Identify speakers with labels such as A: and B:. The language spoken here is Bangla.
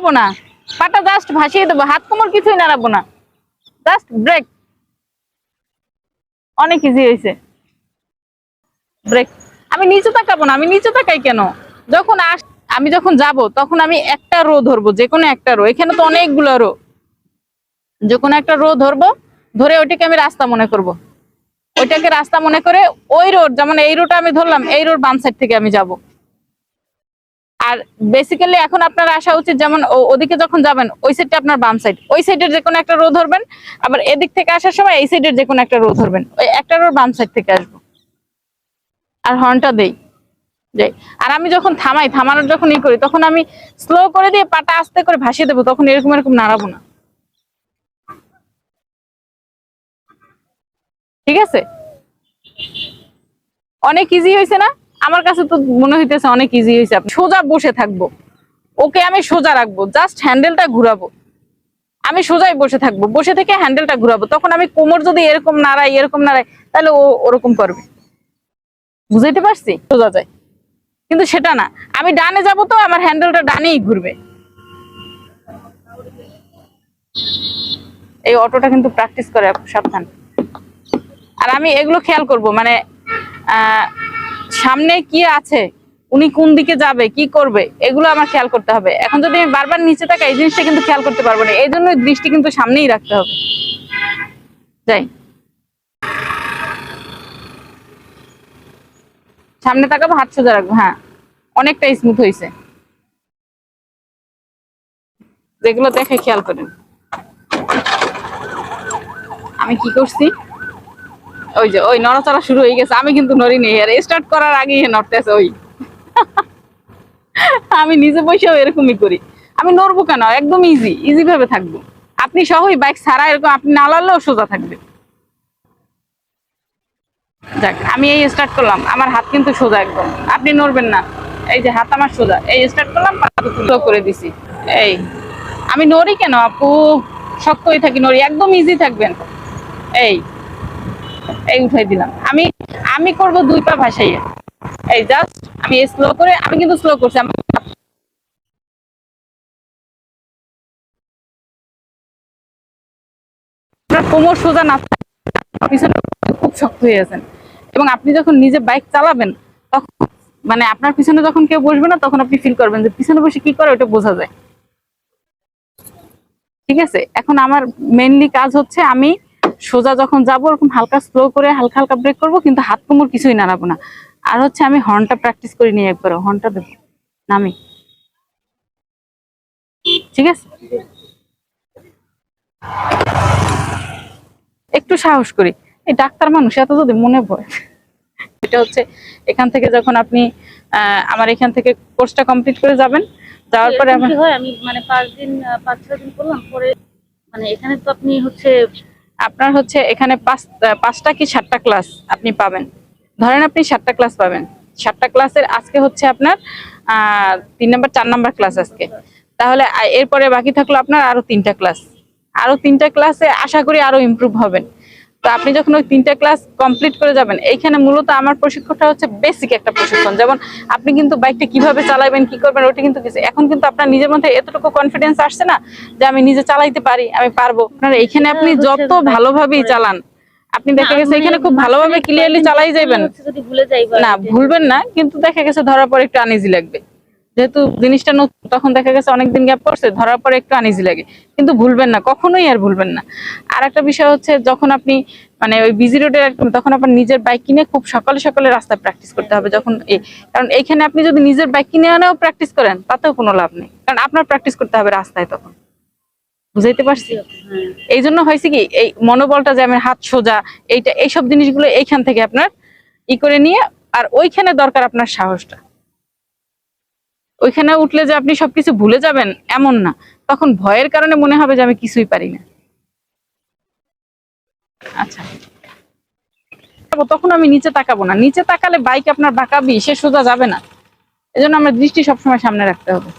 A: নাড়াবো না। পাটা জাস্ট ভাসিয়ে দেবো, হাত কোমর কিছুই নাড়াবো না। জাস্ট ব্রেক অনেক ইজি হয়েছে। ব্রেক আমি নিচে তাকাবো না, আমি নিচে তাকাই কেন? যখন আস আমি যখন যাব, তখন আমি একটা রো ধরবো, যে কোনো একটা রো এখানে তো অনেকগুলো রো যে কোনো একটা রো ধরবো, ধরে ওইটাকে আমি রাস্তা মনে করব। ওইটাকে রাস্তা মনে করে ওই রোড যেমন এই রোডটা আমি ধরলাম, এই রোড বাম সাইড থেকে আমি যাব। আর বেসিক্যালি এখন আপনার আসা উচিত যেমন ওদিকে যখন যাবেন, ওই সাইডটা আপনার বাম সাইড ওই সাইডের যে কোনো একটা রো ধরবেন, আবার এদিক থেকে আসার সময় এই সাইডের যে কোনো একটা রো ধরবেন। ওই একটা রো বাম সাইড থেকে আসব। আর হর্নটা দেই। যাই আর আমি যখন থামাই, থামানোর যখন ই করি, তখন আমি স্লো করে দিয়ে পাটা আস্তে করে ভাসিয়ে দেবো, তখন এরকম এরকম নাড়াবো না। ঠিক আছে? অনেক ইজি হয়েছে না? আমার কাছে তো মনে হইতেছে অনেক ইজি হয়েছে সোজা বসে থাকব। ওকে আমি সোজা রাখব। জাস্ট হ্যান্ডেলটা ঘুরাবো। আমি সোজাই বসে থাকব। বসে থেকে হ্যান্ডেলটা ঘুরাবো। তখন আমি কোমর যদি এরকম নাড়াই এরকম নাড়াই, তাহলে ও ওরকম করবে। বুঝাইতে পারছি? সোজা যায়। কিন্তু সেটা না। আমি ডানে যাব তো, আমার হ্যান্ডেলটা ডানেই ঘুরবে। এই অটোটা কিন্তু প্র্যাকটিস করে সাবধান। আর আমি এগুলো খেয়াল করব। মানে সামনে কি আছে? উনি কোন দিকে যাবে? কি করবে? এগুলো আমার খেয়াল করতে হবে। এখন যদি আমি বারবার নিচে থাকা এই জিনিসটা কিন্তু খেয়াল করতে পারব না। এই জন্য দৃষ্টি কিন্তু সামনেই রাখতে হবে। যাই। সামনে তাকাবো, হাত সোজা রাখব হ্যাঁ। অনেকটা স্মুথ হয়েছে যেগুলো দেখে খেয়াল করেন। আমি কি করছি? ওই যে, ওই নড়াচড়া শুরু হয়ে গেছে। আমি কিন্তু নড়ি নেই আর স্টার্ট করার আগেই নড়তেছে ওই। আমি নিজে বসেও এরকমই করি। আমি নড়বো কেন? একদম ইজি ইজি ভাবে থাকব। আপনি সহই বাইক ছাড়া এরকম, আপনি না লাড়লেও সোজা থাকবে। যাক, আমি এই স্টার্ট করলাম। আমার হাত কিন্তু সোজা একদম। আপনি নড়বেন না। এই যে, হাত আমার সোজা। এই স্টার্ট করলাম করে দিছি। এই, আমি নড়ি কেন আপু? শক্ত হয়ে থাকি, নড়ি। একদম ইজি থাকবেন। এই এই উঠাই দিলাম। আমি আমি করব দুই পা ভাসাইয়া। এই জাস্ট আমি স্লো করে, আমি কিন্তু স্লো করছি কোমর সোজা না পিছনে খুব শক্ত হয়ে আছেন। এবং আপনি যখন নিজে বাইক চালাবেন, তখন মানে আপনার পিছনে যখন কেউ বসবে না, তখন আপনি ফিল করবেন যে পিছনে বসে কি করে, ওটা বোঝা যায়। ঠিক আছে? এখন আমার মেনলি কাজ হচ্ছে আমি সোজা যখন যাব ওরকম হালকা স্লো করে হালকা হালকা ব্রেক করব কিন্তু হাত কোমর কিছুই নাড়াবো না। আর হচ্ছে আমি হর্নটা প্র্যাকটিস করি নিয়ে একবার হর্নটা দেবো নামি। ঠিক আছে? একটু সাহস করি। এই ডাক্তার মানুষ এত যদি মনে পড়ে এটা হচ্ছে এখান থেকে যখন আপনি আমার এখান থেকে কোর্সটা কমপ্লিট করে যাবেন যাওয়ার পরে
B: আমি মানে পাঁচ দিন পাঁচ ছয় দিন করলাম পরে মানে এখানে তো আপনি হচ্ছে
A: আপনার হচ্ছে এখানে পাঁচ পাঁচটা কি সাতটা ক্লাস আপনি পাবেন? ধরেন আপনি সাতটা ক্লাস পাবেন। সাতটা ক্লাসের আজকে হচ্ছে আপনার তিন নাম্বার, চার নাম্বার ক্লাস আজকে। তাহলে এরপরে বাকি থাকল আপনার আরও তিনটা ক্লাস আরও তিনটা ক্লাসে আশা করি আরও ইম্প্রুভ হবেন। তো আপনি যখন ওই তিনটা ক্লাস কমপ্লিট করে যাবেন এইখানে মূলত আমার প্রশিক্ষণটা হচ্ছে বেসিক একটা প্রশিক্ষণ। যেমন আপনি কিন্তু বাইকটা কীভাবে চালাবেন কি করবেন ওটা কিন্তু কিছু এখন কিন্তু আপনার নিজের মধ্যে এতটুকু কনফিডেন্স আসছে না যে আমি নিজে চালাইতে পারি আমি পারব। আপনার এইখানে আপনি যত ভালোভাবেই চালান আপনি দেখা গেছে এখানে খুব ভালোভাবে ক্লিয়ারলি চালাই যাবেন না ভুলবেন না কিন্তু দেখা গেছে ধরার পর একটু আনইজি লাগবে। যেহেতু জিনিসটা নতুন, তখন দেখা গেছে অনেকদিন গ্যাপ পড়ছে, ধরার পরে একটু আনইজি লাগে। কিন্তু ভুলবেন না, কখনোই আর ভুলবেন না। আর একটা বিষয় হচ্ছে, যখন আপনি মানে ওই বিজি রোডে তখন আপনার নিজের বাইক কিনে খুব সকালে সকালে রাস্তায় প্র্যাকটিস করতে হবে, যখন এই- কারণ এইখানে আপনি যদি নিজের বাইক কিনে আনেও প্র্যাকটিস করেন, তাতেও কোনো লাভ নেই। কারণ আপনার প্র্যাকটিস করতে হবে রাস্তায় তখন। বুঝাইতে পারছি? এই জন্য হয়েছে কি, এই মনোবলটা যে আমার হাত সোজা, এইটা, এইসব জিনিসগুলো এইখান থেকে আপনার ই করে নিয়ে, আর ওইখানে দরকার আপনার সাহসটা। ওইখানে উঠলে যে আপনি সবকিছু ভুলে যাবেন, এমন না। তখন ভয়ের কারণে মনে হবে যে আমি কিছুই পারি না। আচ্ছা। তখন আমি নিচে তাকাবো না। নিচে তাকালে বাইক আপনার বাঁকাবি, সে সোজা যাবে না। এজন্য আমার দৃষ্টি সবসময় সামনে রাখতে হবে।